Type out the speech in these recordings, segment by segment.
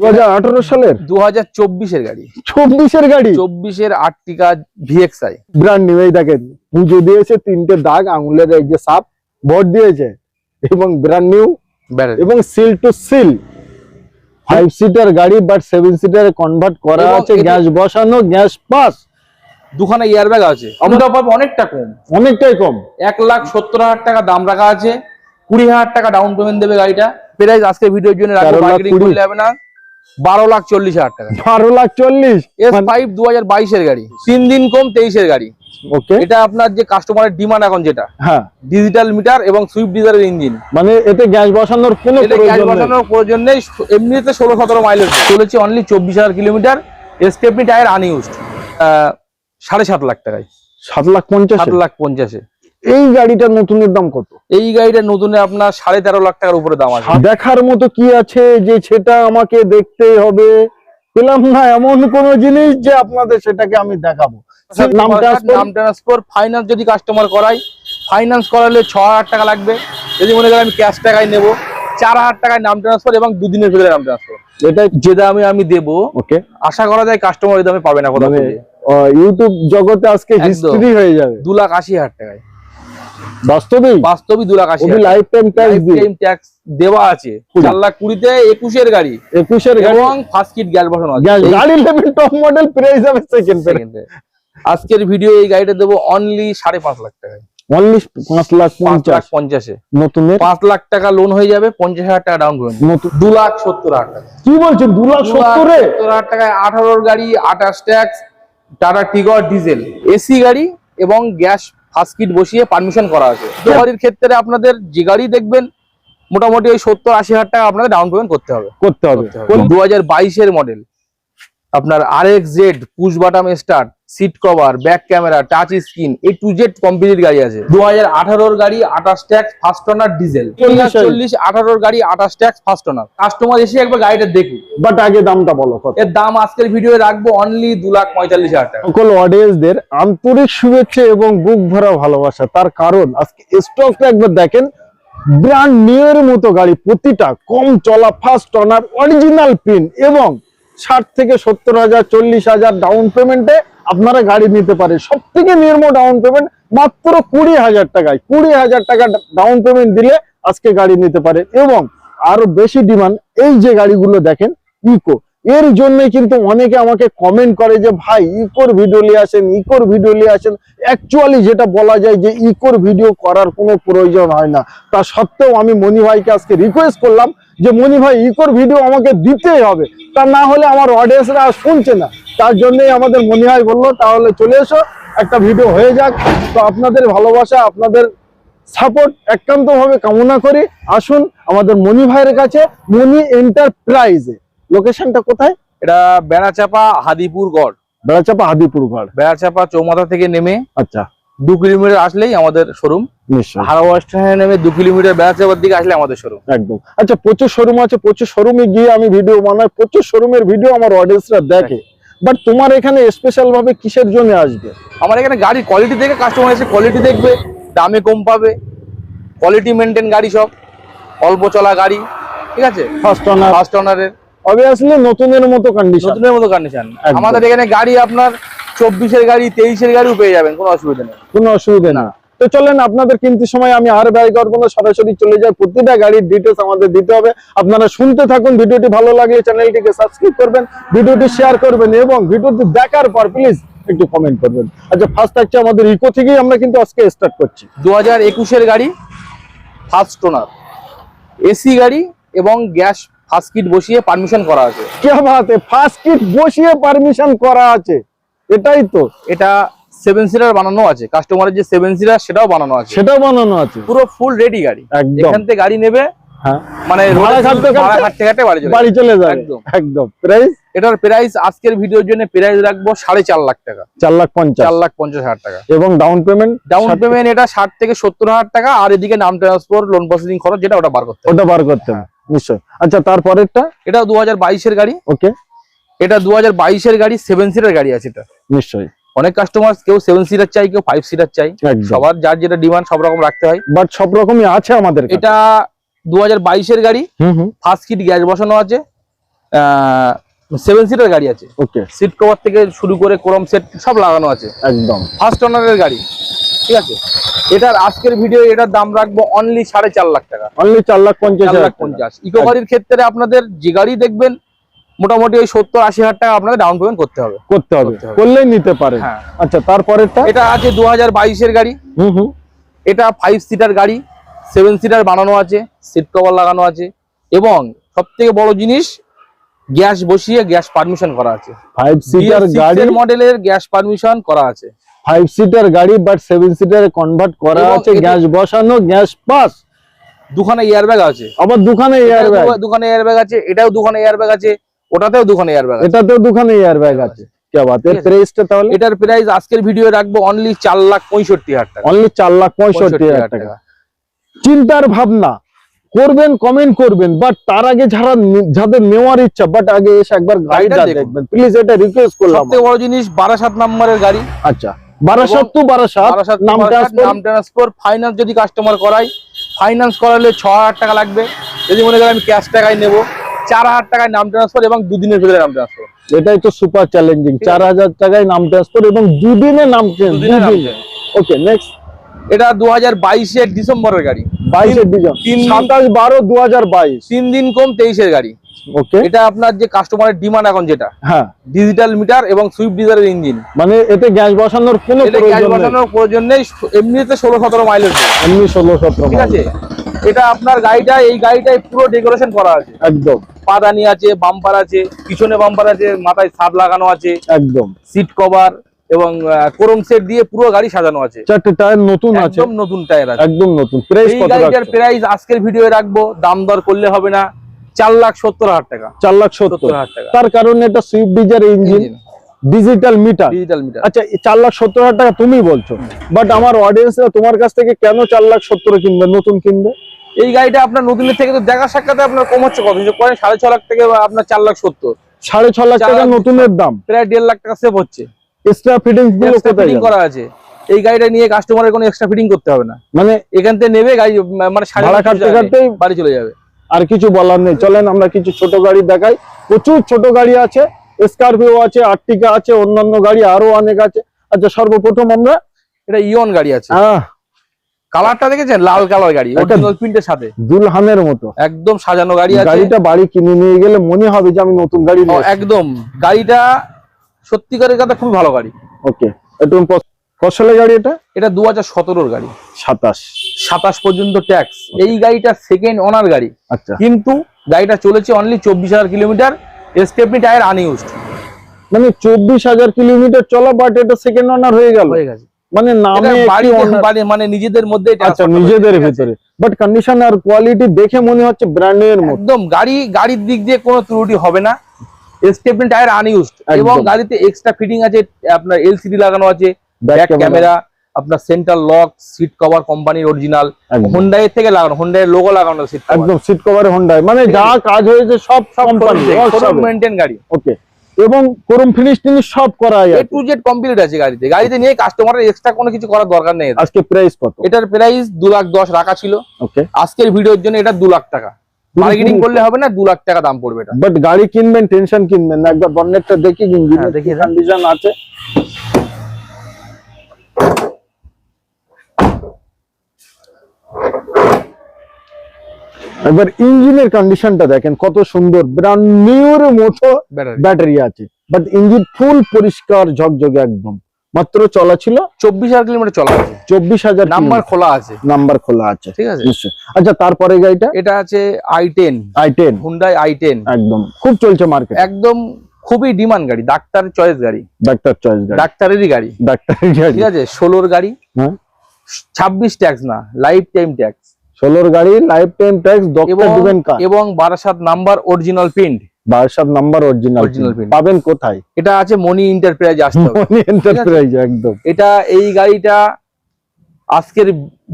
দু হাজার আঠারো সালের? দু হাজার চব্বিশের গাড়ি? আর্টিকা ভিএক্সআই। ব্র্যান্ড নিউ এই দেখেন পুজো দিয়েছে তিনটে দাগ আঙুলের এই যে সাপ দিয়েছে এবং ব্র্যান্ড নিউ এবং seal to seal. Five seater but but seven সিটারে কনভার্ট করা আছে গ্যাস বসানো গ্যাস পাস। দুখানা ইয়ার ব্যাগ আছে পাবে অনেকটা কম। অনেকটাই কম। এক লাখ সত্তর হাজার টাকা দাম রাখা আছে। কুড়ি হাজার টাকা ডাউন পেমেন্ট দেবে গাড়িটা। প্রাইস আজকে ভিডিওর জন্য রাখব মার্কেটিং করলে হবে না। বারো লাখ চল্লিশ হাজার টাকা। বারো লাখ চল্লিশ? এস ফাইভ দু হাজার বাইশের গাড়ি। তিন দিন কম তেইশের গাড়ি। ওকে। এটা আপনার যে কাস্টমারের ডিমান্ড এখন যেটা। হ্যাঁ। ডিজিটাল মিটার এবং সুইফট ডিজারের ইঞ্জিন মানে এতে গ্যাস বসানোর কোনো গ্যাস বসানোর প্রয়োজন নেই। এমনিতে ষোলো সতেরো মাইলেজ চলেছে অনলি চব্বিশ হাজার কিলোমিটার স্টেপনি টায়ার আনইউজড সাড়ে সাত লাখ টাকায়। সাত লাখ পঞ্চাশ? সাত লাখ পঞ্চাশে। এই গাড়িটার নতুনের দাম কত? এই গাড়িটা নতুনে আপনার সাড়ে তেরো লাখ টাকার উপরে দাম আছে। দেখার মতো কি আছে যে সেটা আমাকে দেখতে হবে? পেলাম না এমন কোন জিনিস যে আপনাদের সেটাকে আমি দেখাবো। নাম transfer? নাম ট্রান্সফার ফাইন্যান্স যদি কাস্টমার করাই ফাইন্যান্স করালে ছ হাজার টাকা লাগবে। যদি মনে করেন আমি ক্যাশ টাকায় নেব চার হাজার টাকায় নাম ট্রান্সফার এবং দুদিনের ভিতরে নাম ট্রান্সফার এটাই যে দামে আমি দেবো ওকে আশা করা যায় কাস্টমার ওই দামে পাবে না কোথাও মানে ইউটিউব জগতে আজকে হিস্ট্রি হয়ে যাবে। দু লাখ আশি হাজার টাকায়। বাস্তবই। দু লাখ আশি life time tax time tax দেওয়া আছে। চার লাখ কুড়িতে একুশের গাড়ি। একুশের গাড়ি। এবং ফার্স্ট কিট গ্যাস বসানো আছে। গাড়ি লেভেল টপ মডেল প্রাইস হবে সেকেন্ড আজকের ভিডিও এই গাড়িটা দেবো অনলি সাড়ে পাঁচ লাখ টাকায়। অনলি পাঁচ লাখ পঞ্চাশ। পঞ্চাশে। নতুনের? পাঁচ লাখ টাকা লোন হয়ে যাবে পঞ্চাশ হাজার টাকা ডাউন পেমেন্ট নতুন। দু লাখ সত্তর হাজার টাকা। কি বলছেন দু লাখ সত্তর হাজার টাকায় আঠারোর গাড়ি আঠাশ tax Tata Tigor diesel AC গাড়ি এবং গ্যাস ফার্স্ট কিট বসিয়ে পারমিশন করা আছে। দোহারির গাড়ির ক্ষেত্রে আপনাদের যে গাড়ি দেখবেন মোটামুটি ওই সত্তর আশি হাজার টাকা আপনাদের ডাউন পেমেন্ট করতে হবে। করতে হবে। দু হাজার বাইশের মডেল আপনার R X Z push button start seat cover back camera touch screen A to Z complete গাড়ি আছে। দু হাজার আঠারোর গাড়ি আঠাশ ট্যাক্স ফার্স্ট ওনার ডিজেল চল্লিশ আঠারোর গাড়ি আঠাশ ট্যাক্স ফার্স্ট ওনার কাস্টমার এসে একবার গাড়িটা দেখুন বাট আগে দামটা বলো এর দাম আজকের ভিডিও রাখব অনলি দু লাখ পঁয়তাল্লিশ হাজার টাকা। সকল অডিয়েন্সদের আন্তরিক শুভেচ্ছা এবং বুক ভরা ভালোবাসা। তার কারণ আজকে স্টকটা একবার দেখেন ব্র্যান্ড নিউ এর মতো গাড়ি প্রতিটা কম চলা ফার্স্ট অনার অরিজিনাল পিন এবং ষাট থেকে সত্তর হাজার চল্লিশ হাজার ডাউন পেমেন্টে আপনারা গাড়ি নিতে পারেন সব থেকে নির্ম ডাউন পেমেন্ট মাত্র কুড়ি হাজার টাকায়। কুড়ি হাজার টাকা ডাউন পেমেন্ট দিলে আজকে গাড়ি নিতে পারে। এবং আরও বেশি ডিমান্ড এই যে গাড়িগুলো দেখেন ইকো এর জন্য কিন্তু অনেকে আমাকে কমেন্ট করে যে, ভাই ইকোর ভিডিও নিয়ে আসেন ইকোর ভিডিও নিয়ে আসেন। অ্যাকচুয়ালি যেটা বলা যায় যে ইকোর ভিডিও করার কোনো প্রয়োজন হয় না। তা সত্ত্বেও আমি মনি ভাইকে আজকে রিকোয়েস্ট করলাম যে মনি ভাই ইকোর ভিডিও আমাকে দিতেই হবে। তা না হলে আমার অডিয়েন্সরা আর শুনছে না। তার জন্যই আমাদের মনি ভাই বলল তাহলে চলে এসো একটা ভিডিও হয়ে যাক। তো আপনাদের ভালোবাসা আপনাদের সাপোর্ট একান্তভাবে কামনা করি। আসুন আমাদের মনি ভাইয়ের কাছে মনি এন্টারপ্রাইজে লোকেশনটা কোথায়? এটা বেড়াচাপা হাদিপুর গড়। বেড়াচাপা হাদিপুর ঘর বেড়াচাপা চৌমাথা থেকে নেমে আচ্ছা। দু কিলোমিটার আসলেই আমাদের শোরুম নিশ্চয় হাওড়া স্টেশনে নেমে দু কিলোমিটার দিকে আসলে আমাদের শোরুম একদম। আচ্ছা প্রচুর শোরুম আছে প্রচুর শোরুমে গিয়ে আমি ভিডিও বানাই প্রচুর শোরুমের ভিডিও আমার অডিয়েন্সরা দেখে। বাট তোমার এখানে স্পেশাল ভাবে কিসের জন্য আসবে? আমার এখানে গাড়ির কোয়ালিটি দেখে কাস্টমার এসে কোয়ালিটি দেখবে দামে কম পাবে কোয়ালিটি মেনটেন গাড়ি সব অল্প চলা গাড়ি ঠিক আছে? ফার্স্ট অনার ফার্স্ট অবভিয়াসলি নতুনের মতো কন্ডিশন নতুনের মতো কন্ডিশন আমাদের এখানে গাড়ি আপনার চব্বিশের গাড়ি তেইশের গাড়িও পেয়ে যাবেন কোনো অসুবিধা নেই। কোনো অসুবিধা না। তো চলেন আপনাদের কিন্তু সময় আমি আর ব্যয় করব না সরাসরি চলে যাই। প্রতিটা গাড়ির ডিটেলস আমাদের দিতে হবে। আপনারা শুনতে থাকুন ভিডিওটি ভালো লাগলে চ্যানেলটিকে সাবস্ক্রাইব করবেন ভিডিওটি শেয়ার করবেন এবং ভিডিওটি দেখার পর প্লিজ একটু কমেন্ট করবেন। আচ্ছা ফার্স্ট থাকছে আমাদের ইকো থেকেই আমরা কিন্তু আজকে স্টার্ট করছি। দু হাজার একুশের গাড়ি ফার্স্ট ওনার এসি গাড়ি এবং গ্যাস ফার্স্ট কিট বসিয়ে পারমিশন করা আছে। কে বাতে ফার্স্ট কিট বসিয়ে পারমিশন করা আছে। এটাই তো। এটা সেভেন সিটার বানানো আছে। কাস্টমারের যে সেভেন সিটার সেটাও বানানো আছে। সেটাও বানানো আছে। পুরো ফুল রেডি গাড়ি। এখান থেকে গাড়ি নেবে হ্যাঁ। মানে বাড়ি চলে যাবে। একদম। একদম। প্রাইস এটার প্রাইস আজকের ভিডিওর জন্য প্রাইস রাখব সাড়ে চার লাখ টাকা। চার লাখ পঞ্চাশ। চার লাখ পঞ্চাশ হাজার টাকা। এবং ডাউন পেমেন্ট ডাউন পেমেন্ট এটা ষাট থেকে সত্তর হাজার টাকা আর এদিকে নাম ট্রান্সফার লোন প্রসেসিং খরচ যেটা ওটা বার করতে ওটা বার করতে নিশ্চয় আচ্ছা তারপরেরটা? এটা দু হাজার বাইশের গাড়ি। ওকে এটা দু হাজার বাইশের গাড়ি সেভেন সিটার গাড়ি আছে এটা। নিশ্চয়ই। অনেক কাস্টমার কেউ সেভেন সিটার চাই কেউ ফাইভ সিটার চাই। সবার যার যেটা ডিমান্ড সব রকম রাখতে হয়। বাট সব রকমই আছে আমাদের এটা দু হাজার বাইশের গাড়ি। হুম হুম। ফার্স্ট কিট গ্যাস বসানো আছে। সেভেন সিটার গাড়ি আছে। ওকে সিট কভার থেকে শুরু করে ক্রোম সেট সব লাগানো আছে। একদম। ফার্স্ট ওনারের গাড়ি। ঠিক আছে? এটার আজকের ভিডিও এটার দাম রাখব অনলি সাড়ে চার লাখ টাকা। অনলি চার লাখ পঞ্চাশ লাখ পঞ্চাশ। ইকো গাড়ির ক্ষেত্রে আপনাদের যে গাড়ি দেখবেন মোটামুটি ওই সত্তর আশি হাজার টাকা আপনাকে ডাউন পেমেন্ট করতে হবে। করতে হবে। করলেই নিতে পারে হ্যাঁ। আচ্ছা তারপরেরটা? এটা আছে দু হাজার বাইশের গাড়ি। হুম হুম। এটা ফাইভ সিটার গাড়ি সেভেন সিটার বানানো আছে সিট কভার লাগানো আছে এবং সব থেকে বড় জিনিস গ্যাস বসিয়ে গ্যাস পারমিশন করা আছে। ফাইভ সিটার গাড়ি মডেলের গ্যাস পারমিশন করা আছে। ফাইভ সিটার গাড়ি বাট সেভেন সিটারে কনভার্ট করা আছে গ্যাস বসানো গ্যাস পাস দুখানে এয়ার ব্যাগ আছে। আবার দুখানে এয়ার ব্যাগ এটাও দুখানে এয়ার ব্যাগ আছে এটাও দুখানে এয়ার ব্যাগ আছে। ওটাতেও দুখানে এয়ার ব্যাগ আছে। এটাতেও দুখানে এয়ার ব্যাগ আছে। তাহলে? এটার প্রাইস আজকের ভিডিও রাখব অনলি চার লাখ পঁয়ষট্টি হাজার টাকা। অনলি চার লাখ পঁয়ষট্টি হাজার টাকা। চিন্তার ভাবনা। করবেন কমেন্ট করবেন বাট তার আগে যারা যাদের নেওয়ার ইচ্ছা বাট আগে এসে একবার গাড়িটা দেখুন। দেখবেন। প্লিজ এটা রিকোয়েস্ট করলাম সবথেকে বড় জিনিস বারাসাত নাম্বারের গাড়ি। আচ্ছা। বারাসাত টু বারাসাত বারাসাত নাম ট্রান্সফার নাম ট্রান্সফার ফাইন্যান্স যদি কাস্টমার করাই ফাইন্যান্স করালে ছ হাজার টাকা লাগবে। যদি মনে করেন আমি ক্যাশ টাকায় নেব চার হাজার টাকায় নাম ট্রান্সফার এবং দুদিনের ভিতরে নাম ট্রান্সফার এটাই তো সুপার চ্যালেঞ্জিং চার হাজার টাকায় নাম ট্রান্সফার এবং দুদিনে নাম ওকে নেক্সট এটা দু হাজার বাইশের ডিসেম্বরের গাড়ি। বাইশের ডিজাইন সাতাশ বারো দু হাজার বাইশ। তিন দিন কম তেইশের গাড়ি। ওকে এটা আপনার যে কাস্টমারের ডিমান্ড এখন যেটা। হ্যাঁ। ডিজিটাল মিটার এবং সুইফট ডিজারের ইঞ্জিন মানে এতে গ্যাস বসানোর কোনো গ্যাস বসানোর প্রয়োজন নেই। এমনিতে ষোলো সতেরো মাইলের এমনি ষোলো সতেরো ঠিক আছে? এটা আপনার গাড়িটা এই গাড়িটায় পুরো ডেকোরেশন করা আছে। একদম। পাদানি আছে বাম্পার আছে পিছনে বাম্পার আছে মাথায় ছাদ লাগানো আছে একদম। সিট কভার এবং কোরম সেট দিয়ে পুরো গাড়ি সাজানো আছে। চারটে টায়ার নতুন আছে। একদম নতুন টায়ার আছে। একদম নতুন। প্রাইস এই কত গাড়িটার? প্রাইস আজকের ভিডিও রাখব। দাম দর করলে হবে না। চার লাখ সত্তর হাজার টাকা। চার লাখ সত্তর। সত্তর হাজার টাকা। তার কারণে এটা Swift Dzire engine digital meter digital meter আচ্ছা চার লাখ সত্তর হাজার টাকা তুমি বলছো। বাট আমার অডিয়েন্সরা তোমার কাছ থেকে কেন চার লাখ সত্তর কিনবে নতুন কিনবে? এই গাড়িটা আপনার নতুনের থেকে তো দেখা সাক্ষাতে আপনার কম হচ্ছে কত? করেন সাড়ে ছ লাখ থেকে আপনার চার লাখ সত্তর। সাড়ে ছ লাখ টাকা নতুনের দাম। প্রায় দেড় লাখ টাকা সেভ হচ্ছে। এক্সট্রা ফিটিংসগুলো ফিটিং? করা আছে। এই গাড়িটা নিয়ে কাস্টমারের কোনো এক্সট্রা ফিটিং করতে হবে না। মানে এখান থেকে নেবে গাড়ি মানে সাড়ে ভাড়া কাটতে কাটতেই বাড়ি চলে যাবে। আর কিছু বলার নেই। চলেন আমরা কিছু ছোট গাড়ি দেখাই। প্রচুর ছোট গাড়ি আছে। স্করপিও আছে আর্টিকা আছে অন্যান্য গাড়ি আরও অনেক আছে। আচ্ছা সর্বপ্রথম আমরা এটা ইয়ন গাড়ি আছে। আহ, কালারটা দেখেছেন? লাল কালার গাড়ি অরিজিনাল প্রিন্টের সাথে। দুলহানের মতো। একদম সাজানো গাড়ি আছে। গাড়িটা বাড়ি কিনে নিয়ে গেলে মনে হবে যে আমি নতুন গাড়ি ও, একদম। গাড়িটা সত্যিকারের কথা খুব ভালো গাড়ি। ওকে একটু কসলে গাড়ি এটা? এটা দু হাজার সতেরোর গাড়ি। সাতাশ। সাতাশ পর্যন্ত ট্যাক্স এই গাড়িটা সেকেন্ড ওনার গাড়ি। আচ্ছা। কিন্তু গাড়িটা চলেছে অনলি চব্বিশ হাজার কিলোমিটার। স্টেপনি টায়ার আনইউজড মানে চব্বিশ হাজার কিলোমিটার চলা বাট এটা সেকেন্ড অনার হয়ে গেল। হয়ে গেছে। মানে নামে একটি বাড়ি- মানে নিজেদের মধ্যে আচ্ছা নিজেদের ভিতরে। বাট কন্ডিশন আর কোয়ালিটি দেখে মনে হচ্ছে ব্র্যান্ডের মতো। একদম গাড়ি গাড়ির দিক দিয়ে কোনো ত্রুটি হবে না। স্টেপনি টায়ার আনইউজড এবং গাড়িতে এক্সট্রা ফিটিং আছে আপনার এলসিডি লাগানো আছে ব্যাক ক্যামেরা আপনার সেন্টার লক সিট কভার কোম্পানির অরিজিনাল একদম। হোন্ডাই থেকে লাগানো হোন্ডাই লোগো লাগানো সিট একদম সিট কভার হোন্ডায় মানে যা কাজ হয়েছে সব কোম্পানি মেনটেন গাড়ি। ওকে। এবং করুম ফিনিশ টিনিশ সব করা আছে। এ টু জেড কমপ্লিট আছে গাড়িতে। গাড়িতে নিয়ে কাস্টমারের এক্সট্রা কোনো কিছু করার দরকার নেই আজকে প্রাইস কত? এটার প্রাইস দু লাখ দশ রাখা ছিল। ওকে। আজকের ভিডিওর জন্য এটা দু লাখ টাকা। মার্কেটিং করলে হবে না দু লাখ টাকা দাম পড়বে এটা। বাট গাড়ি কিনবেন টেনশন কিনবেন না। একবার বন্নেটটা দেখি হ্যাঁ, দেখিয়ে দেন। কন্ডিশন আছে। একবার ইঞ্জিনের কন্ডিশনটা দেখেন কত সুন্দর ব্র্যান্ড নিউর মতো ব্যাটারি আছে। বাট ইঞ্জিন ফুল পরিষ্কার ঝকঝকে একদম। মাত্র চলা ছিল চব্বিশ হাজার কিলোমিটার চলা আছে। চব্বিশ হাজার নাম্বার খোলা আছে। নাম্বার খোলা আছে। ঠিক আছে? নিশ্চয়। আচ্ছা তারপরে গাড়িটা? এটা আছে I ten I ten Hyundai I ten একদম। খুব চলছে মার্কেট একদম খুবই ডিমান্ড গাড়ি ডাক্তার চয়েস গাড়ি। ডাক্তার চয়েস গাড়ি। ডাক্তারেরই গাড়ি। ডাক্তারের গাড়ি। ঠিক আছে? ষোলোর গাড়ি। হ্যাঁ। ছাব্বিশ ট্যাক্স না লাইফ টাইম ট্যাক্স। ষোলোর গাড়ি লাইফ টাইম ট্যাক্স ডক্টর এবং দিবেন এবং Barasat number original print Barasat number original. পাবেন কোথায়? এটা আছে মনি এন্টারপ্রাইজ আসতে মনি এন্টারপ্রাইজ একদম। এটা এই গাড়িটা আজকের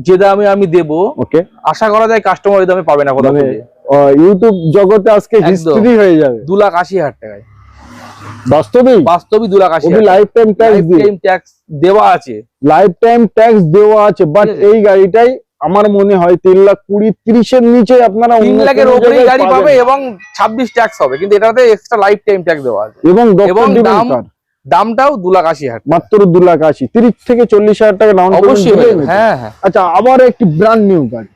যে দামে আমি দেব ওকে। আশা করা যায় কাস্টমার দামে পাবে না কোথাও মানে ইউটিউব জগতে আজকে হিস্ট্রি হয়ে যাবে। দু লাখ আশি হাজার টাকায়। বাস্তবেই। বাস্তবই দু লাখ আশি লাইফ টাইম ট্যাক্স দিয়ে। টাইম ট্যাক্স দেওয়া আছে। লাইফ টাইম ট্যাক্স দেওয়া আছে বাট এই গাড়িটাই আমার মনে হয় তিন লাখ কুড়ি তিরিশের নিচে আপনারা তিন লাখের জায়গায় গাড়ি পাবে এবং ছাব্বিশ ট্যাক্স হবে কিন্তু এটাতে এক্সট্রা লাইফ টাইম ট্যাক্স দেওয়া আছে। এবং দাম দামটাও দু লাখ আশি হাজার। মাত্র দু লাখ আশি। তিরিশ থেকে চল্লিশ হাজার টাকা ডাউন অবশ্যই হয়ে হ্যাঁ আচ্ছা আবার একটি ব্র্যান্ড নিউ গাড়ি।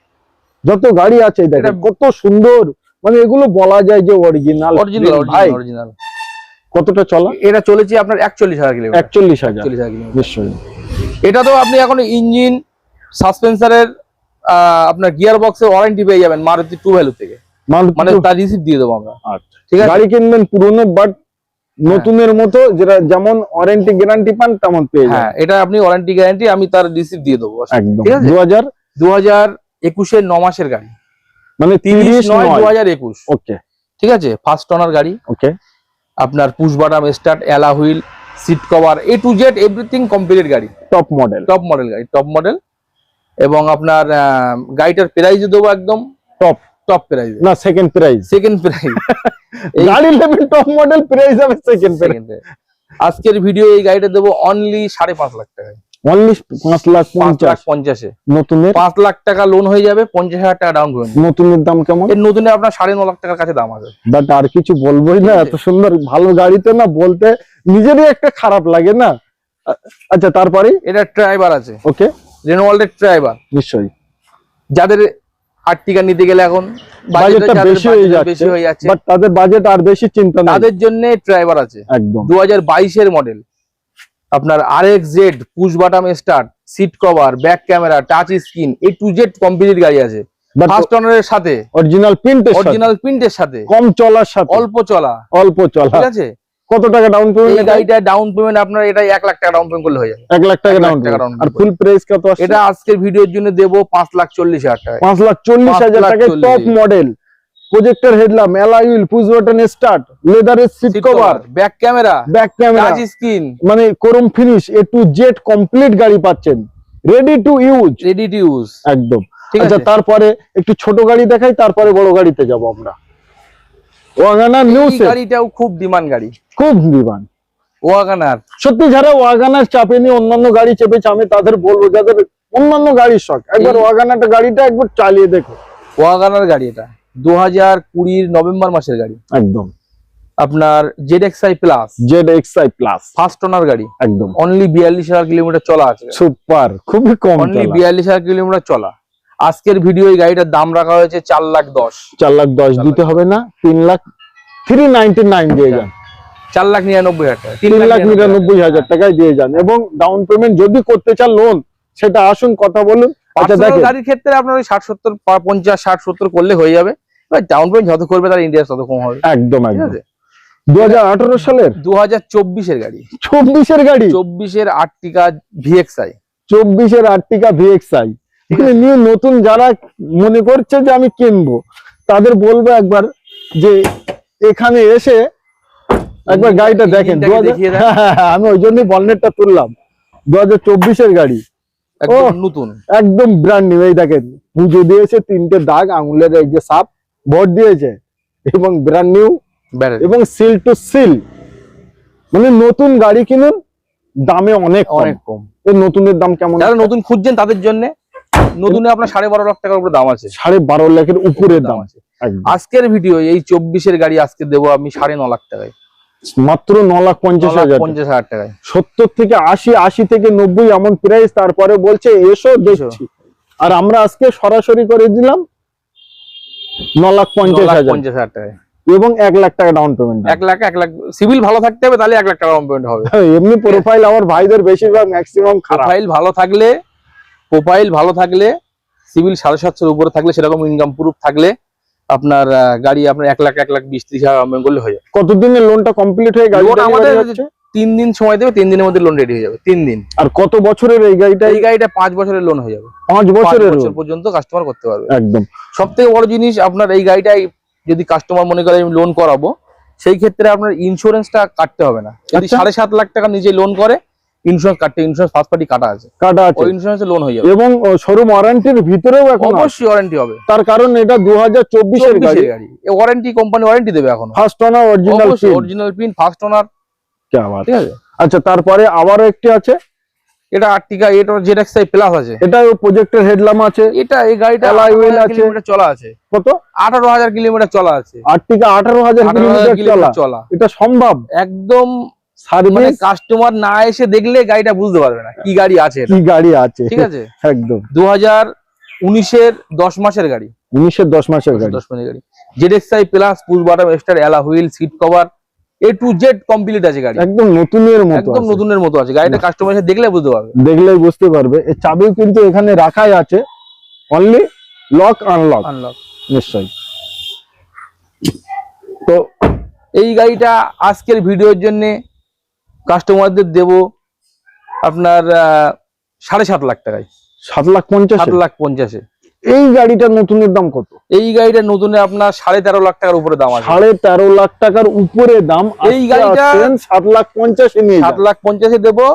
যত গাড়ি আছে দেখেন কত সুন্দর। মানে এগুলো বলা যায় যে অরিজিনাল অরিজিনাল অরিজিনাল কতটা চলা? এটা চলেছে আপনার একচল্লিশ হাজার কিলোমিটার। একচল্লিশ হাজার। কিলোমিটার। নিশ্চয়ই। এটা তো আপনি এখন ইঞ্জিন সাসপেন্সারের আপনার গিয়ার বক্সের ওয়ারেন্টি পেয়ে যাবেন মারুতি টু ভ্যালু থেকে। মানে তার রিসিপ্ট দিয়ে দেবো আমরা। আচ্ছা। ঠিক আছে? গাড়ি কিনবেন পুরনো বাট নতুনের মতো যেটা যেমন ওয়ারেন্টি গ্যারান্টি পান তেমন পেয়ে হ্যাঁ এটা আপনি ওয়ারেন্টি গ্যারান্টি আমি তার রিসিপ্ট দিয়ে দেবো। একদম। ঠিক আছে? দু হাজার দু হাজার একুশের ন মাসের গাড়ি। মানে তিরিশ তিরিশ নয় দু হাজার একুশ। ওকে ঠিক আছে? ফার্স্ট অনার গাড়ি। ওকে আপনার push button start alloy wheel seat cover A to Z everything complete গাড়ি। টপ মডেল টপ মডেল গাড়ি টপ মডেল এবং আপনার গাড়িটার প্রাইস দেবো একদম টপ টপ প্রাইজ না সেকেন্ড প্রাইজ সেকেন্ড প্রাইজ গাড়ি লেভেল টপ মডেল প্রাইজ হবে সেকেন্ড প্রাইস আজকের ভিডিও এই গাড়িটা দেবো অনলি সাড়ে পাঁচ লাখ টাকায়। অনলি পাঁচ লাখ পঞ্চাশ। পঞ্চাশে। নতুনের? পাঁচ লাখ টাকা লোন হয়ে যাবে পঞ্চাশ হাজার টাকা ডাউন পেমেন্ট নতুনের দাম কেমন? এর নতুনে আপনার সাড়ে ন লাখ টাকার কাছে দাম আছে। বাট আর কিছু বলবোই না এত সুন্দর ভালো গাড়িতে না বলতে নিজেরই একটা খারাপ লাগে না? আচ্ছা তারপরে? এটা ড্রাইভার আছে। ওকে রেনোয়াল্ডের ড্রাইভার নিশ্চয়ই। যাদের আর্টিকা নিতে গেলে এখন বাজেটটা বেশি হয়ে যাচ্ছে বাট তাদের বাজেট আর বেশি চিন্তা তাদের জন্য ড্রাইভার আছে। একদম। দু হাজার বাইশের মডেল আপনার R X Z push button start seat cover back camera touch screen A to Z complete গাড়ি আছে। ফার্স্ট অনারের সাথে। অরিজিনাল প্রিন্টের অরিজিনাল প্রিন্টের সাথে। কম চলার সাথে। অল্প চলা। অল্প চলা। ঠিক আছে? কত টাকা ডাউন এই পেমেন্ট গাড়িটা ডাউন পেমেন্ট আপনার এটা এক লাখ টাকা ডাউন পেমেন্ট করলে হয়ে যাবে। এক লাখ টাকা ডাউন টাকা আর ফুল প্রাইস কত আসছে? এটা আজকের ভিডিওর জন্য দেবো পাঁচ লাখ চল্লিশ হাজার টাকা পাঁচ লাখ চল্লিশ পাঁচ হাজার লাখ টাকায় top model projector headlamp alloy push button start লেদারের seat cover back camera back camera touch screen মানে করম finish A to Z complete গাড়ি পাচ্ছেন। Ready to use ready to use একদম। আচ্ছা তারপরে একটু ছোট গাড়ি দেখাই তারপরে বড় গাড়িতে যাব আমরা। ওয়াগানার নিউ গাড়িটাও খুব ডিমান্ড গাড়ি। খুব দিবান ওয়াগানার সত্যি যারা ওয়াগানার চাপে নিয়ে অন্যান্য গাড়ি চেপেছে আমি তাদের বলব যাদের অন্যান্য গাড়ির শখ একবার ওয়াগানারটা গাড়িটা একবার চালিয়ে দেখো। ওয়াগানার গাড়ি এটা। দু হাজার কুড়ির নভেম্বর মাসের গাড়ি। একদম। আপনার Z X I plus Z X I plus first owner গাড়ি। একদম। অনলি বিয়াল্লিশ হাজার কিলোমিটার চলা আছে। সুপার খুবই কম অনলি বিয়াল্লিশ হাজার কিলোমিটার চলা। আজকের ভিডিও এই গাড়িটার দাম রাখা হয়েছে চার লাখ দশ। চার লাখ দশ দিতে হবে না তিন লাখ থ্রি নাইনটি নাইন দিয়ে যান। চার লাখ নিরানব্বই হাজার টাকা। তিন লাখ নিরানব্বই হাজার টাকায় দিয়ে যান এবং ডাউন পেমেন্ট যদি করতে চান লোন সেটা আসুন কথা বলুন। আচ্ছা গাড়ির ক্ষেত্রে আপনার ওই ষাট সত্তর পঞ্চাশ ষাট সত্তর করলে হয়ে যাবে। ডাউন পেমেন্ট যত করবে তার ইন্ডিয়া তত কম হবে। একদম একদম। দু হাজার আঠারো সালের? দু হাজার চব্বিশের গাড়ি। চব্বিশের গাড়ি? চব্বিশের আর্টিকা ভিএক্সআই চব্বিশের আর্টিকা ভিএক্সআই এখানে নিয়ে নতুন যারা মনে করছে যে আমি কিনবো তাদের বলব একবার যে এখানে এসে একবার গাড়িটা দেখেন। ইঞ্জিনটাকে দেখিয়ে দেন। আমি ওই জন্যই বলনেটটা তুললাম। দু হাজার চব্বিশের গাড়ি। একদম নতুন। একদম ব্র্যান্ড নিউ এই দেখেন পুজো দিয়েছে তিনটে দাগ আঙুলের এই যে সাপ ভোট দিয়েছে এবং ব্র্যান্ড নিউ এবং সিল টু সিল মানে নতুন গাড়ি কিনুন দামে অনেক অনেক কম। নতুনের দাম কেমন? যারা নতুন খুঁজছেন তাদের জন্য নতুনে আপনার সাড়ে বারো লাখ টাকার উপরে দাম আছে। সাড়ে বারো লাখের উপরের দাম আছে। আজকের ভিডিও এই চব্বিশের গাড়ি আজকে দেবো আমি সাড়ে ন লাখ টাকায়। মাত্র ন লাখ পঞ্চাশ হাজার পঞ্চাশ হাজার টাকায়। সত্তর থেকে আশি আশি থেকে নব্বই এমন প্রাইস তারপরে বলছে এসো। দেখছি। আর আমরা আজকে সরাসরি করে দিলাম ন লাখ পঞ্চাশ হাজার। পঞ্চাশ হাজার টাকায়। এবং এক লাখ টাকা ডাউন পেমেন্ট এক লাখ এক লাখ সিভিল ভালো থাকতে হবে তাহলে এক লাখ টাকা ডাউন পেমেন্ট হবে। এমনি প্রোফাইল আমার ভাইদের বেশিরভাগ ম্যাক্সিমাম প্রোফাইল ভালো থাকলে প্রোফাইল ভালো থাকলে সিভিল সাড়ে সাতশোর উপরে থাকলে সেরকম ইনকাম প্রুফ থাকলে আপনার গাড়ি আপনার এক লাখ এক লাখ বিশ ত্রিশ হাজার করলে হয়ে যাবে। কতদিনের লোনটা কমপ্লিট হয়ে গাড়ি আমাদের? তিন দিন সময় দেবে তিন দিনের মধ্যে লোন রেডি হয়ে যাবে তিন দিন। আর কত বছরের এই গাড়িটা? এই গাড়িটা পাঁচ বছরের লোন হয়ে যাবে। পাঁচ বছরের বছর পর্যন্ত কাস্টমার করতে পারবে। একদম। সব থেকে বড় জিনিস আপনার এই গাড়িটাই যদি কাস্টমার মনে করে আমি লোন করাবো সেই ক্ষেত্রে আপনার ইন্স্যুরেন্সটা কাটতে হবে না। যদি আচ্ছা। সাড়ে সাত লাখ টাকা নিজে লোন করে ইন্স্যুরেন্স কাটতে ইন্স্যুরেন্স ফার্স্ট পার্টি কাটা আছে। কাটা আছে। ওই ইন্স্যুরেন্সে লোন হয়ে যাবে। এবং শোরুম ওয়ারেন্টির ভিতরেও এখন অবশ্যই ওয়ারেন্টি হবে। তার কারণ এটা দু হাজার চব্বিশের গাড়ি। গাড়ি। ওয়ারেন্টি কোম্পানি ওয়ারেন্টি দেবে এখন। ফার্স্ট ওনার অরিজিনাল অবশ্যই অরিজিনাল পিন ফার্স্ট ওনার ঠিক আছে? আচ্ছা তারপরে আবারও একটি আছে। এটা আর্টিকা এটা আই প্লাস আছে। এটা প্রজেক্টের আছে। এটা এই গাড়িটা আছে। চলা আছে। কত? আঠারো হাজার কিলোমিটার চলা আছে। আর্টিকা কিলোমিটার চলা। এটা সম্ভব? একদম মানে সার্ভিস কাস্টমার না এসে দেখলে গাড়িটা বুঝতে পারবে না কি গাড়ি আছে কি গাড়ি আছে? ঠিক আছে? একদম। দু হাজার উনিশের দশ মাসের গাড়ি। উনিশের দশ মাসের গাড়ি। দশ মাসের গাড়ি। Z X I plus push button extra alloy wheel seat cover A to Z complete আছে গাড়ি। একদম নতুনের মতো একদম নতুনের মতো আছে। গাড়িটা কাস্টমার এসে দেখলে বুঝতে পারবে। দেখলেই বুঝতে পারবে। এই চাবিও কিন্তু এখানে রাখাই আছে। অনলি লক আনলক আনলক নিশ্চয়ই। তো এই গাড়িটা আজকের ভিডিওর জন্য কাস্টমারদের দেব আপনার সাড়ে সাত লাখ টাকায়। সাত লাখ পঞ্চাশ? সাত লাখ পঞ্চাশে। এই গাড়িটা নতুনের দাম কত? এই গাড়িটা নতুনে আপনার সাড়ে তেরো লাখ টাকার উপরে দাম আছে। সাড়ে তেরো লাখ টাকার উপরে দাম এই গাড়িটা- সাত লাখ পঞ্চাশে নিয়ে সাত। লাখ পঞ্চাশে দেবো।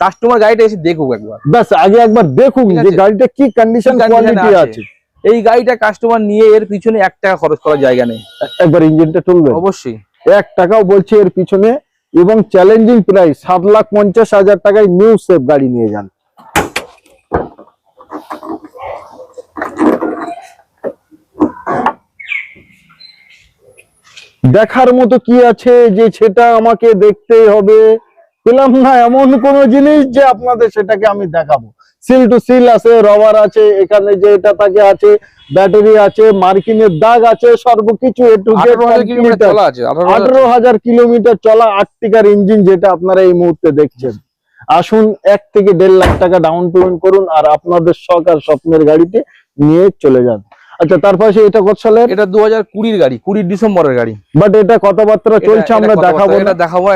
কাস্টমার গাড়িটা এসে দেখুক একবার। ব্যাস আগে একবার দেখুক যে গাড়িটা কি কন্ডিশন কোয়ালিটি আছে। আছে। এই গাড়িটা কাস্টমার নিয়ে এর পিছনে এক টাকা খরচ করার জায়গা নেই। একবার ইঞ্জিনটা তুলবে অবশ্যই। এক টাকাও বলছে এর পিছনে এবং চ্যালেঞ্জিং প্রাইস সাত লাখ পঞ্চাশ হাজার টাকায় নিউ সেফ গাড়ি নিয়ে যান। দেখার মতো কি আছে যে সেটা আমাকে দেখতেই হবে? পেলাম না এমন কোন জিনিস যে আপনাদের সেটাকে আমি দেখাবো। সিল টু সিল আছে রবার আছে এখানে যে এটা থাকে আছে ব্যাটারি আছে মার্কিনের দাগ আছে সর্বকিছু আঠারো হাজার কিলোমিটার চলা আছে আঠারো হাজার আঠারো হাজার কিলোমিটার চলা আর্টিকার ইঞ্জিন যেটা আপনারা এই মুহূর্তে দেখছেন। আসুন এক থেকে দেড় লাখ টাকা ডাউন পেমেন্ট করুন আর আপনাদের শখ আর স্বপ্নের গাড়িতে নিয়ে চলে যান। আচ্ছা তার পাশে এটা কত সালের? এটা দু হাজার কুড়ির গাড়ি কুড়ি ডিসেম্বরের গাড়ি। বাট এটা কথাবার্তা চলছে আমরা দেখাবো এটা দেখাবো।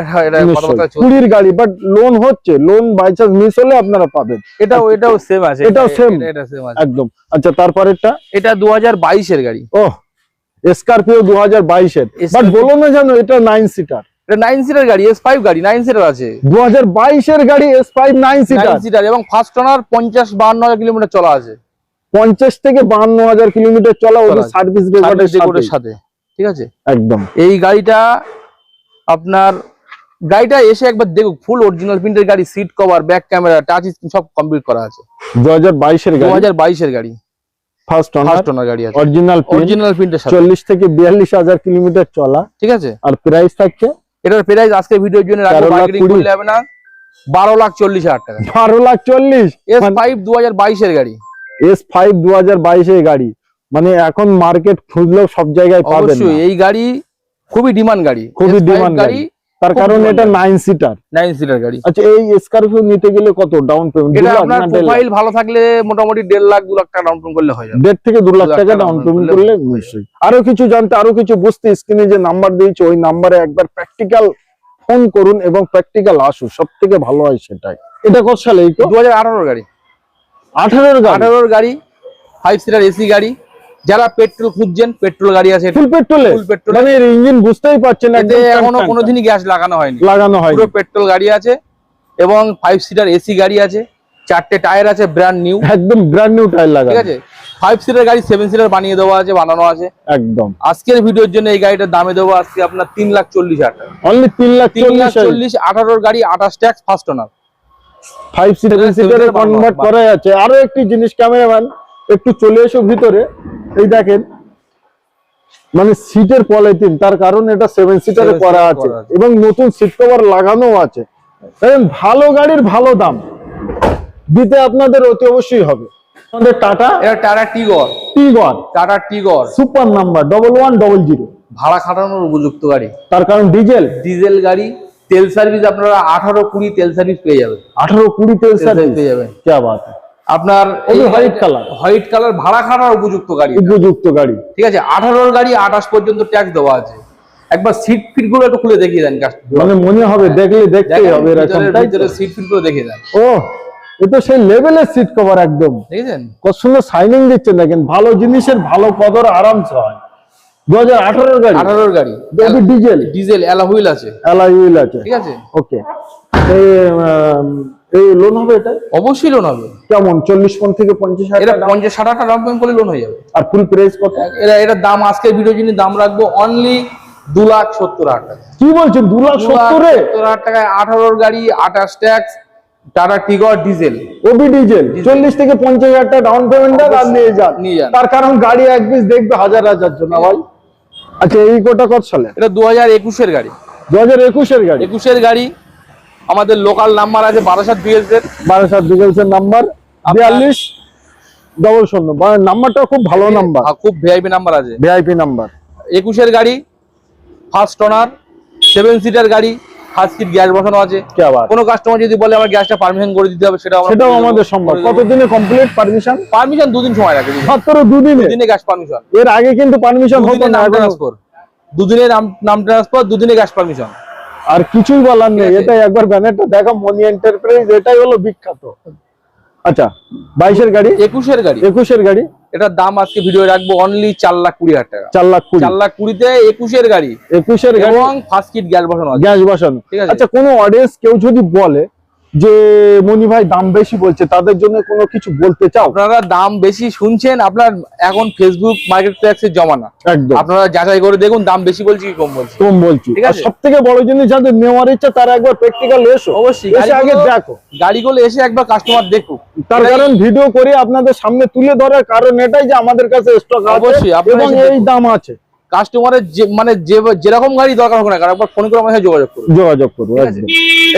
কুড়ির গাড়ি বাট লোন হচ্ছে লোন বাই চান্স মিস হলে আপনারা পাবেন। এটাও এটাও সেম আছে। এটাও এটা- same? এটা- সেম আছে। একদম। আচ্ছা তারপরেরটা এটা দু হাজার বাইশের গাড়ি। ও স্করপিও দু হাজার বাইশের বাট বলো না জানো এটা নাইন সিটার এটা নাইন সিটার গাড়ি এস ফাইভ গাড়ি নাইন সিটার আছে। দু হাজার বাইশের গাড়ি S five nine seater seater এবং ফার্স্ট ওনার পঞ্চাশ বাহান্ন হাজার কিলোমিটার চলা আছে। পঞ্চাশ থেকে বাহান্ন হাজার কিলোমিটার চলা ওদের সার্ভিস রেকর্ডের সাথে। ঠিক আছে? একদম। এই গাড়িটা আপনার গাড়িটা এসে একবার দেখুক ফুল অরিজিনাল প্রিন্টের গাড়ি seat cover back camera touch screen সব কমপ্লিট করা আছে। দু হাজার বাইশের দু গাড়ি হাজার বাইশের গাড়ি। ফার্স্ট অনার ফার্স্ট ওনার গাড়ি আছে। অরিজিনাল অরিজিনাল প্রিন্টের সাথে। চল্লিশ থেকে বিয়াল্লিশ হাজার কিলোমিটার চলা। ঠিক আছে? আর প্রাইস থাকছে? এটার প্রাইস আজকে ভিডিওর জন্য রাখব মার্কেটিং করলে হবে না। বারো লাখ চল্লিশ হাজার টাকা। বারো লাখ চল্লিশ? এস ফাইভ দু হাজার বাইশের গাড়ি। এস ফাইভ দু হাজার বাইশের গাড়ি। মানে এখন মার্কেট খুঁজলেও সব জায়গায় পাবেন এই গাড়ি খুবই ডিমান্ড গাড়ি। খুবই ডিমান্ড গাড়ি তার কারণ এটা। নাইন সিটার নাইন সিটার গাড়ি। আচ্ছা এই স্করপিও নিতে গেলে কত ডাউন পেমেন্ট এটা আপনার প্রোফাইল ভালো থাকলে মোটামুটি দেড় লাখ দু লাখ টাকা ডাউন পেমেন্ট করলে হয়ে যাবে। দেড় থেকে দু লাখ টাকা ডাউন পেমেন্ট করলে নিশ্চয়ই। আরও কিছু জানতে আরও কিছু বুঝতে স্ক্রিনে যে নাম্বার দিয়েছে ওই নাম্বারে একবার প্র্যাকটিক্যাল ফোন করুন এবং প্র্যাকটিক্যাল আসুন সব থেকে ভালো হয় সেটাই। এটা কত সালে এই তো? দু হাজার আঠারোর গাড়ি। আঠারোর গাড়ি। আঠারোর গাড়ি ফাইভ সিটার এসি গাড়ি। যারা পেট্রোল খুঁজছেন পেট্রোল গাড়ি আছে। ফুল পেট্রোলে ফুল পেট্রোল মানে ইঞ্জিন বুঝতেই পারছেন এখনও কোনোদিনই গ্যাস লাগানো হয়নি। লাগানো হয় পুরো পেট্রোল গাড়ি আছে এবং ফাইভ সিটার এসি গাড়ি আছে। চারটে টায়ার আছে ব্র্যান্ড নিউ একদম ব্র্যান্ড নিউ টায়ার ঠিক আছে? ফাইভ সিটার গাড়ি সেভেন সিটার বানিয়ে দেওয়া আছে বানানো আছে। একদম। আজকের ভিডিওর জন্য এই গাড়িটার দামে দেবো আজকে আপনার তিন লাখ চল্লিশ হাজার অনলি তিন লাখ তিন লাখ চল্লিশ আঠারোর গাড়ি আঠাশ tax first owner five seater সিটারে convert করা আছে। আরও একটি জিনিস ক্যামেরাম্যান একটু চলে এসো ভিতরে। এই দেখেন মানে সিটের পলিথিন তার কারণ এটা সেভেন সিটারে করা আছে। এবং নতুন সিট কভার লাগানো আছে। ভালো গাড়ির ভালো দাম। দিতে আপনাদের অতি অবশ্যই হবে। আমাদের টাটা এটা Tata Tigor. Tigor. Tata Tigor. Super number double one double zero ভাড়া খাটানোর উপযুক্ত গাড়ি। তার কারণ ডিজেল ডিজেল গাড়ি। তেল সার্ভিস আপনারা আঠারো কুড়ি তেল সার্ভিস পেয়ে যাবেন। আঠারো কুড়ি তেল সার্ভিস পেয়ে যাবেন। কে বাত। আপনার white color। হোয়াইট কালার ভাড়া খাটার উপযুক্ত গাড়ি। উপযুক্ত গাড়ি। ঠিক আছে আঠারোর গাড়ি আঠাশ পর্যন্ত ট্যাক্স দেওয়া আছে। একবার সিট ফিটগুলো একটু খুলে দেখিয়ে দেন মানে মনে হবে দেখলে দেখেন হবে এরকম সিট ফিটগুলো দেখিয়ে দেন ও এটা সেই লেভেলের সিট কভার একদম। দেখেছেন? কত সুন্দর সাইনিং দিচ্ছেন দেখেন ভালো জিনিসের ভালো কদর আরামসে হয়। দু হাজার আঠারোর গাড়ি? আঠারোর গাড়ি। এটা ডিজেল? ডিজেল অ্যালা হুইল আছে। অ্যালাই হুইল আছে। ঠিক আছে? ওকে। এই এই লোন হবে এটা? অবশ্যই লোন হবে। কেমন? চল্লিশ পন থেকে পঞ্চাশ হাজার এটা টাকা? পঞ্চাশ ষাট টাকা ডাউন পেমেন্ট করলে লোন হয়ে যাবে। আর ফুল প্রাইস কত? এটা এটার দাম আজকের ভিডিও জন্য দাম রাখব অনলি দু লাখ সত্তর হাজার টাকা। কি বলছেন? দু লাখ দু লাখ সত্তরে সত্তর হাজার টাকায় আঠারোর গাড়ি আঠাশ ট্যাক্স টাটা টিগর ডিজেল। ওবি ডিজেল। চল্লিশ থেকে পঞ্চাশ হাজার টাকা ডাউন পেমেন্ট আর নিয়ে যান। নিয়ে যান। তার কারণ গাড়ি এক পিস দেখবে হাজার হাজার জন্য। ভাই আচ্ছা এই কোটা কত সালে? এটা দু হাজার একুশের গাড়ি। দু হাজার একুশের গাড়ি? একুশের গাড়ি আমাদের লোকাল নাম্বার আছে বারাসাত বিএস এর বারাসাত ডিজেলসের নাম্বার বিয়াল্লিশ ডবল শূন্য। নাম্বারটা খুব ভালো নাম্বার হ্যাঁ, খুব ভিআইপি নাম্বার আছে। ভিআইপি নাম্বার একুশের গাড়ি ফার্স্ট ওনার সেভেন সিটার গাড়ি সিট গ্যাস বসানো আছে। কোনো কাস্টমার যদি বলে আমার গ্যাসটা পারমিশন করে দিতে হবে সেটাও সেটাও আমাদের সম্ভব। কতদিনে কমপ্লিট পারমিশন পারমিশন দুদিন সময় লাগে মাত্র দুদিনে? দুদিনে গ্যাস পারমিশন এর আগে কিন্তু পারমিশন হতো না ট্রান্সফার দুদিনে নাম ট্রান্সফার দুদিনে গ্যাস পারমিশন আর কিছুই বলার নেই। এটাই একবার ব্যানারটা দেখো মনি এন্টারপ্রাইজ এটাই হলো বিখ্যাত। আচ্ছা বাইশের গাড়ি? একুশের গাড়ি। একুশের গাড়ি? এটার দাম আজকে ভিডিও রাখব অনলি চার লাখ কুড়ি হাজার টাকা। চার লাখ কুড়ি। চার লাখ কুড়িতে একুশের গাড়ি। একুশের গাড়ি। এবং ফার্স্ট কিট গ্যাস বসানো গ্যাস বসানো। ঠিক আছে। আচ্ছা কোনো অডিয়েন্স কেউ যদি বলে যে মনি ভাই দাম বেশি বলছে তাদের জন্য কোনো কিছু বলতে চাও? আপনারা দাম বেশি শুনছেন আপনার এখন ফেসবুক মার্কেট প্লেসের জমানা একদম। আপনারা যাচাই করে দেখুন দাম বেশি বলছি কি কম বলছি। কম বলছি। ঠিক আছে। সব থেকে বড় জিনিস যাদের নেওয়ার ইচ্ছা তারা একবার প্র্যাকটিক্যাল এসো। অবশ্যই এসে আগে দেখো। গাড়িগুলো এসে একবার কাস্টমার দেখুক। তার কারণ ভিডিও করে আপনাদের সামনে তুলে ধরার কারণ এটাই যে আমাদের কাছে স্টক আছে অবশ্যই, এবং এই দাম আছে। কাস্টমারের যে মানে যে যেরকম গাড়ি দরকার হোক না কারণ একবার ফোন করে আমার সাথে যোগাযোগ করুন। যোগাযোগ করব আছে?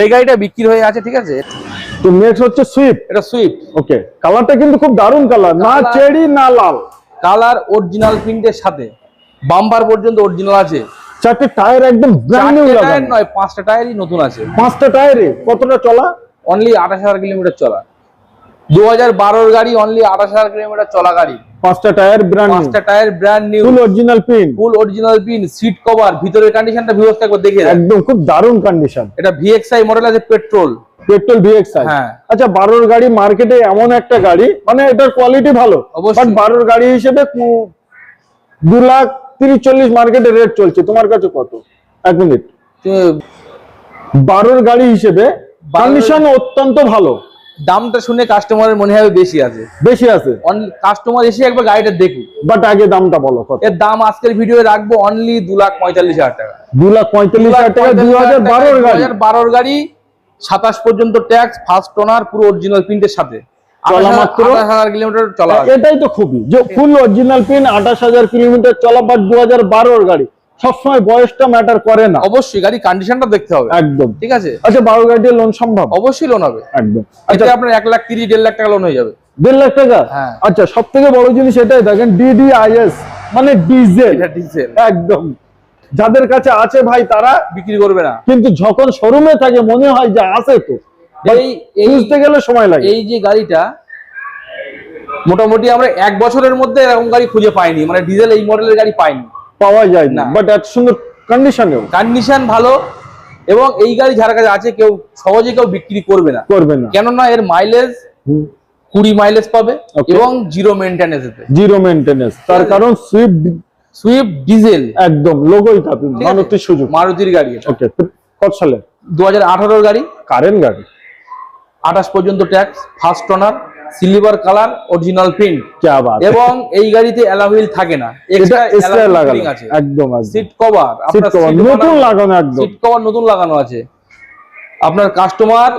এই গাড়িটা বিক্রি হয়ে আছে ঠিক আছে? তো নেক্সট হচ্ছে সুইফট এটা সুইফট ওকে কালারটা কিন্তু খুব দারুণ কালার না চেরি না লাল। কালার অরিজিনাল প্রিন্টের সাথে। বাম্পার পর্যন্ত অরিজিনাল আছে। চারটে টায়ার একদম ব্র্যান্ড নিউ চারটে টায়ার নয় পাঁচটা টায়ারই নতুন আছে। পাঁচটা টায়ারে কতটা চলা? অনলি আঠাশ হাজার কিলোমিটার চলা। দু হাজার বারোর গাড়ি অনলি আঠাশ হাজার কিলোমিটার চলা গাড়ি। পাঁচটা টায়ার ব্র্যান্ড পাঁচটা tyre brand new full original pin full original pin seat cover ভিতরের কন্ডিশনটা ভিউসটা একবার দেখে একদম খুব দারুণ কন্ডিশন এটা ভিএক্সআই মডেল আছে পেট্রোল পেট্রোল ভিএক্সআই হ্যাঁ। আচ্ছা বারোর গাড়ি মার্কেটে এমন একটা গাড়ি মানে এটার কোয়ালিটি ভালো। বাট বারোর গাড়ি হিসেবে দু লাখ তিরিশ চল্লিশ মার্কেটে রেট চলছে। তোমার কাছে কত? এক মিনিট বারোর গাড়ি হিসেবে কন্ডিশন অত্যন্ত ভালো। দামটা শুনে কাস্টমারের মনে হবে বেশি আছে। বেশি আছে। কাস্টমার এসে একবার গাড়িটা দেখুক। বাট আগে দামটা বলো এর দাম আজকের ভিডিও রাখব অনলি দু লাখ পঁয়তাল্লিশ হাজার টাকা। দু লাখ পঁয়তাল্লিশ হাজার টাকা দু হাজার বারোর গাড়ি হাজার বারোর গাড়ি সাতাশ পর্যন্ত ট্যাক্স ফার্স্ট ওনার পুরো অরিজিনাল প্রিন্টের সাথে। এটাই তো খুবই। যে ফুল অরিজিনাল পিন আঠাশ হাজার কিলোমিটার চলা বাট দু হাজার বারোর গাড়ি। সবসময় বয়সটা ম্যাটার করে না। অবশ্যই গাড়ি কন্ডিশনটা দেখতে হবে। একদম। ঠিক আছে? আচ্ছা বারো গাড়ির লোন সম্ভব? অবশ্যই লোন হবে। একদম। আচ্ছা। আপনার এক লাখ তিরিশ দেড় লাখ টাকা লোন হয়ে যাবে। দেড় লাখ টাকা? হ্যাঁ। আচ্ছা সব থেকে বড় জিনিস এটাই দেখেন ডিডিআইএস মানে ডিজেল ডিজেল একদম। যাদের কাছে আছে ভাই তারা বিক্রি করবে না। কিন্তু যখন শোরুমে থাকে মনে হয় যে আছে তো। এই এই বুঝতে গেলে সময় লাগে। এই যে গাড়িটা মোটামুটি আমরা এক বছরের মধ্যে এরকম গাড়ি খুঁজে পাইনি। মানে ডিজেল এই মডেলের গাড়ি পাইনি। পাওয়া যায় না। বাট এত সুন্দর কন্ডিশনেও কন্ডিশন ভালো এবং এই গাড়ি যার কাছে আছে কেউ সহজে কেউ বিক্রি করবে না। করবে না। কেননা এর মাইলেজ কুড়ি মাইলেজ পাবে এবং জিরো মেনটেন্যান্স এতে। জিরো মেনটেনেন্স তার কারণ সুইফট সুইফট ডিজেল একদম লোগোই আছে? মারুতি সুযোগ মারুতির গাড়ি ওকে কত সালে দু হাজার আঠারোর গাড়ি। কারেন্ট গাড়ি। আঠাশ পর্যন্ত tax first owner silver colour original print এবং এই গাড়িতে অ্যালামিল থাকে না। এটা এক্সট্রা লাগানো আছে। একদম সিট কভার সিট কভার নতুন লাগানো একদম। সিট কভার নতুন লাগানো আছে। আপনার কাস্টমার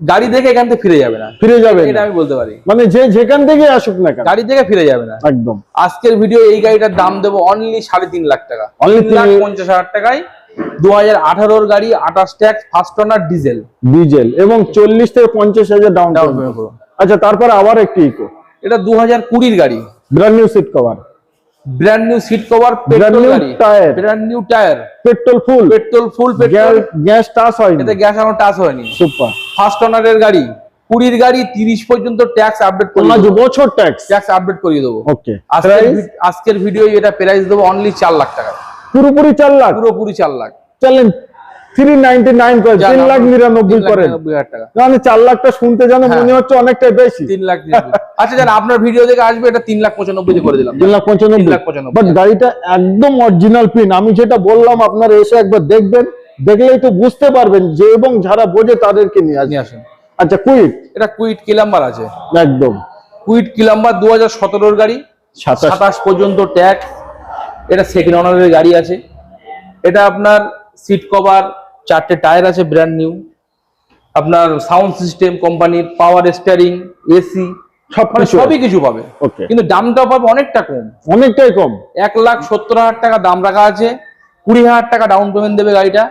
গাড়ি দেখে এখান থেকে ফিরে যাবে না। ফিরে যাবে এটা আমি বলতে পারি। মানে যে যেখান থেকে আসুক না কেন। গাড়ি থেকে ফিরে যাবে না। একদম। আজকের ভিডিও এই গাড়িটার দাম দেবো অনলি সাড়ে তিন লাখ টাকা। অনলি তিন লাখ পঞ্চাশ হাজার টাকায় দু হাজার আঠারোর গাড়ি আঠাশ tax first owner diesel diesel এবং চল্লিশ থেকে পঞ্চাশ হাজার ডাউন করো। আচ্ছা তারপর আবার একটি ইকো এটা দু হাজার কুড়ির গাড়ি। Brand new seat cover brand new seat cover petrol গাড়ি। tire. Brand new tyre petrol full petrol full petrol gas touch হয়নি। এতে গ্যাস এখনও টাচ হয়নি। সুপার ফার্স্ট ওনারের গাড়ি। কুড়ির গাড়ি তিরিশ পর্যন্ত ট্যাক্স আপডেট করে পাঁচ বছর ট্যাক্স ট্যাক্স আপডেট করিয়ে দেবো। ওকে আজকের ভিডিও এটা প্রাইস দেবো অনলি চার লাখ টাকা পুরোপুরি চার লাখ? পুরোপুরি চার লাখ। চলেন থ্রি নাইনটি নাইন তিন লাখ নিরানব্বই করেন। মানে চার লাখটা শুনতে যেন হ্যাঁ। মনে হচ্ছে অনেকটাই বেশি। তিন লাখ আচ্ছা জান আপনার ভিডিও দেখে আসবে এটা তিন লাখ পঁচানব্বই করে দিলাম। তিন লাখ পঁচানব্বই। বাট গাড়িটা একদম অরিজিনাল পিন আমি যেটা বললাম আপনারা এসে একবার দেখবেন। দেখলেই তো বুঝতে পারবেন যে এবং যারা বোঝে তাদেরকে নিয়ে আসেন। আচ্ছা কুইট এটা কুইট কিলাম্বার আছে। একদম। কুইট কিলাম্বার দু হাজার সতেরোর গাড়ি সাতাশ। সাতাশ পর্যন্ত ট্যাক্স এটা সেকেন্ড অনারের গাড়ি আছে। এটা আপনার সিট কভার চারটে টায়ার আছে ব্র্যান্ড নিউ আপনার সাউন্ড সিস্টেম কোম্পানির পাওয়ার স্টিয়ারিং এসি সব কিছু সবই কিছু পাবে। ওকে কিন্তু দামটা পাবে অনেকটা কম। অনেকটাই কম। এক লাখ সত্তর হাজার টাকা দাম রাখা আছে। কুড়ি হাজার টাকা ডাউন পেমেন্ট দেবে গাড়িটা।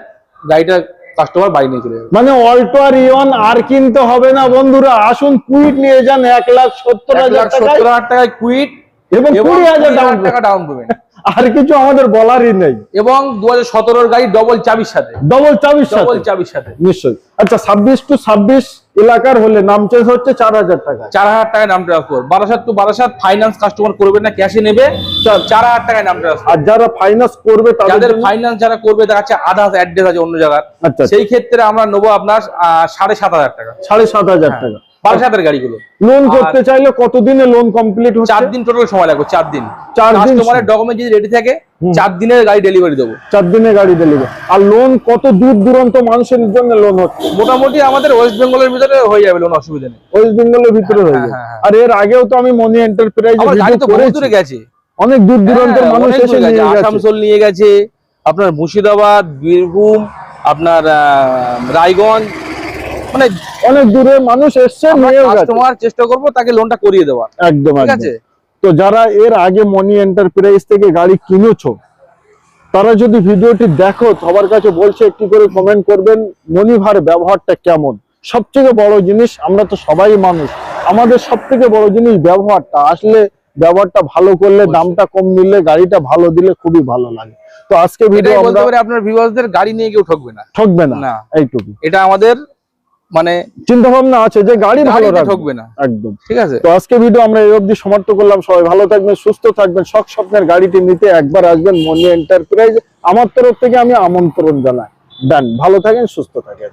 গাড়িটা কাস্টমার বাড়ি নিয়ে চলে মানে অল্টো আর ইয়ন আর কিনতে হবে না বন্ধুরা। আসুন কুইট নিয়ে যান। এক লাখ সত্তর হাজার সত্তর হাজার টাকায় কুইট এবং কুড়ি হাজার টাকা ডাউন পেমেন্ট আর কিছু আমাদের বলারই নেই। এবং দু হাজার গাড়ি ডবল চাবির সাথে। ডবল চাবির সাথে। ডবল চাবির সাথে। নিশ্চয়ই। আচ্ছা ছাব্বিশ টু ছাব্বিশ এলাকার হলে নাম চেঞ্জ হচ্ছে চার হাজার টাকা চার হাজার টাকায় নাম transfer Barasat to Barasat finance customer করবে না ক্যাশে নেবে। চার। হাজার টাকায় নাম ট্রান্সফার আর যারা ফাইন্যান্স করবে তাদের যাদের ফাইন্যান্স যারা করবে দেখা যাচ্ছে অ্যাড্রেস আছে অন্য জায়গার। আচ্ছা সেই ক্ষেত্রে আমরা নেব আপনার সাড়ে সাত হাজার টাকা। সাড়ে সাত হাজার। টাকা। বারাসাতের গাড়িগুলো। লোন করতে চাইলে কতদিনে লোন কমপ্লিট হচ্ছে? চার দিন টোটাল সময় লাগবে চার দিন। চার দিন কাস্টমারের ডকুমেন্ট যদি রেডি থাকে চার দিনের গাড়ি ডেলিভারি দেবো। চার দিনে গাড়ি ডেলিভারি আর লোন কত দূর দূরান্ত মানুষের জন্য লোন হচ্ছে? মোটামুটি আমাদের ওয়েস্ট বেঙ্গলের ভিতরে হয়ে যাবে লোন অসুবিধা নেই। ওয়েস্ট বেঙ্গলের ভিতরে হয়ে হ্যাঁ, যায় হ্যাঁ, হ্যাঁ। আর এর আগেও তো আমি মনি এন্টারপ্রাইজ গাড়ি তো বহু দূরে গেছে। অনেক দূর দূরান্তের মানুষ এসে নিয়ে গেছে। আসানসোল নিয়ে গেছে আপনার মুর্শিদাবাদ বীরভূম আপনার রায়গঞ্জ মানে অনেক দূরে মানুষ এসছে কাস্টমার চেষ্টা করব তাকে লোনটা করিয়ে দেওয়ার। একদম ঠিক আছে? তো যারা এর আগে মনি এন্টারপ্রাইজ থেকে গাড়ি কিনেছো তারা যদি ভিডিওটি দেখো সবার কাছে বলছে একটি করে কমেন্ট করবেন মনিভার ব্যবহারটা কেমন? সবথেকে বড় জিনিস আমরা তো সবাই মানুষ। আমাদের সব থেকে বড় জিনিস ব্যবহারটা আসলে ব্যবহারটা ভালো করলে দামটা কম নিলে গাড়িটা ভালো দিলে খুবই ভালো লাগে। তো আজকে ভিডিও আমরা আপনার ভিউয়ার্সদের গাড়ি নিয়ে কেউ ঠকবে না। ঠকবে না। এইটুকু। এটা আমাদের মানে চিন্তা ভাবনা আছে যে গাড়ি ভালো ঠকবে না। একদম। ঠিক আছে? তো আজকে ভিডিও আমরা এই অবধি সমাপ্ত করলাম। সবাই ভালো থাকবেন সুস্থ থাকবেন শখ স্বপ্নের গাড়িটি নিতে একবার আসবেন মনি এন্টারপ্রাইজ আমার তরফ থেকে আমি আমন্ত্রণ জানাই। ডান ভালো থাকেন সুস্থ থাকেন।